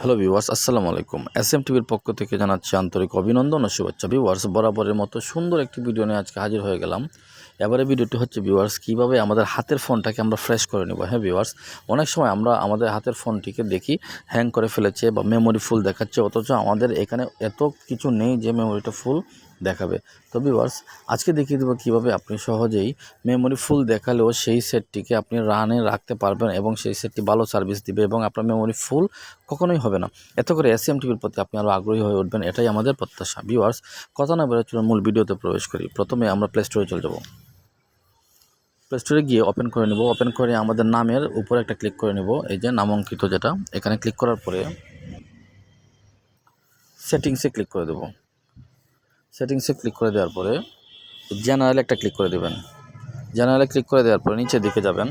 Hello viewers, আসসালামু আলাইকুম। S M টিভির পক্ষ থেকে জানাচ্ছি আন্তরিক অভিনন্দন ও শুভেচ্ছা। ভিউয়ার্স, বরাবরের মতো সুন্দর একটি ভিডিও নিয়ে আজকে হাজির হয়ে গেলাম। এবারে ভিডিওটি হচ্ছে, ভিউয়ার্স, কীভাবে আমাদের হাতের ফোনটাকে আমরা ফ্রেশ করে নেব। হ্যাঁ ভিউয়ার্স, অনেক সময় আমরা আমাদের হাতের ফোনটিকে দেখি হ্যাং করে ফেলেছে বা মেমোরি ফুল দেখাচ্ছে, অথচ আমাদের এখানে এত কিছু নেই যে মেমোরিটা ফুল দেখাবে। তো ভিউয়ার্স আজকে দেখিয়ে দেবো কীভাবে আপনি সহজেই মেমোরি ফুল দেখালেও সেই সেটটিকে আপনি রানে রাখতে পারবেন এবং সেই সেটটি ভালো সার্ভিস দিবে এবং আপনার মেমোরি ফুল কখনোই হবে না। এত করে এস এম টিভির প্রতি আপনি আরও আগ্রহী হয়ে উঠবেন, এটাই আমাদের প্রত্যাশা। ভিউয়ার্স কথা না বেরো চলুন মূল ভিডিওতে প্রবেশ করি। প্রথমে আমরা প্লে স্টোরে চলে যাব। প্লে স্টোরে গিয়ে ওপেন করে নেব। ওপেন করে আমাদের নামের উপরে একটা ক্লিক করে নেব। এই যে নামাঙ্কিত যেটা, এখানে ক্লিক করার পরে সেটিংসে ক্লিক করে দেব। সেটিংসে ক্লিক করে দেওয়ার পরে জেনারেল একটা ক্লিক করে দেবেন। জেনারেলে ক্লিক করে দেওয়ার পরে নিচের দিকে যাবেন।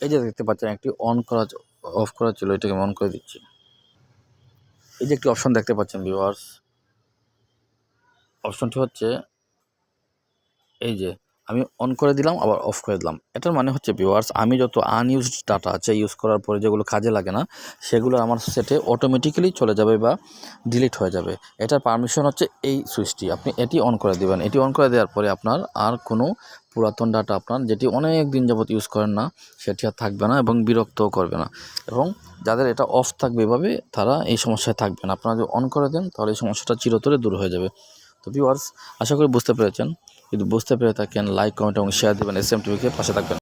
এই যে দেখতে পাচ্ছেন, একটি অন করা অফ করা ছিল, এটাকে অন করে দিচ্ছি। এই যে একটি অপশন দেখতে পাচ্ছেন ভিউয়ার্স অপশনটি হচ্ছে, এই যে আমি অন করে দিলাম, আবার অফ করে দিলাম। এটার মানে হচ্ছে ভিউয়ার্স আমি যত আনইউজড ডাটা আছে ইউজ করার পরে যেগুলো কাজে লাগে না, সেগুলো আমার সেটে অটোমেটিক্যালি চলে যাবে বা ডিলিট হয়ে যাবে। এটার পারমিশন হচ্ছে এই সুইচটি আপনি এটি অন করে দেবেন। এটি অন করে দেওয়ার পরে আপনার আর কোনো পুরাতন ডাটা আপনার, যেটি অনেক দিন যাবত ইউজ করেন না, সেটি আর থাকবে না এবং বিরক্তও করবে না। এবং যাদের এটা অফ থাকবে এভাবে, তারা এই সমস্যায় থাকবে না। আপনারা যদি অন করে দেন, তাহলে এই সমস্যাটা চিরতরে দূর হয়ে যাবে। তো ভিউয়ার্স আশা করি বুঝতে পেরেছেন। যদি বুঝতে পেরে থাকেন লাইক কমেন্ট এবং শেয়ার দেবেন এস এম টিভিকে পাশে থাকবেন।